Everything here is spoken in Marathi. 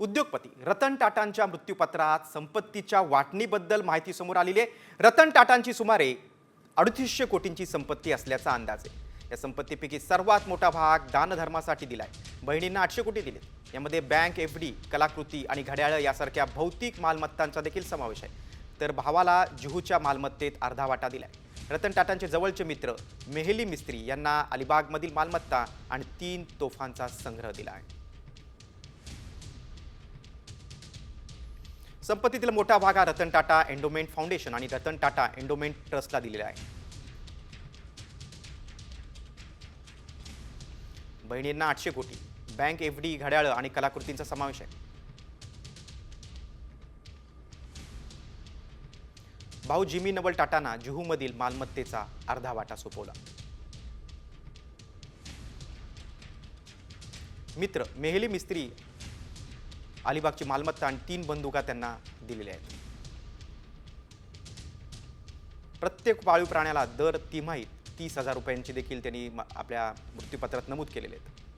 उद्योगपती. रतन टाटांच्या मृत्यूपत्रात संपत्तीच्या वाटणीबद्दल माहिती समोर आलेली आहे. रतन टाटांची सुमारे अडतीसशे कोटींची संपत्ती असल्याचा अंदाज आहे. या संपत्तीपैकी सर्वात मोठा भाग दानधर्मासाठी दिलाय. बहिणींना आठशे कोटी दिले यामध्ये बँक एफ डी कलाकृती आणि घड्याळं यासारख्या भौतिक मालमत्तांचा देखील समावेश आहे. तर भावाला जुहूच्या मालमत्तेत अर्धा वाटा दिलाय. रतन टाटांचे जवळचे मित्र मेहली मिस्त्री यांना अलिबागमधील मालमत्ता आणि तीन तोफांचा संग्रह दिला आहे संपत्तीतील मोठा भाग हा रतन टाटा एंडोमेंट फाउंडेशन आणि रतन टाटा एंडोमेंट ट्रस्टला दिलेला आहे. बहिणींना आठशे कोटी बँक एफ डी घड्याळं आणि कलाकृतींचा समावेश आहे. भाऊ जिमी नवल टाटांना जुहूमधील मालमत्तेचा अर्धा वाटा सोपवला. मित्र मेहली मिस्त्री अलिबागची मालमत्ता आणि तीन बंदुका त्यांना दिलेल्या आहेत. प्रत्येक पाळीव प्राण्याला दर तिमाहीत तीस हजार रुपयांची देखील त्यांनी म- आपल्या मृत्यूपत्रात नमूद केलेले आहेत.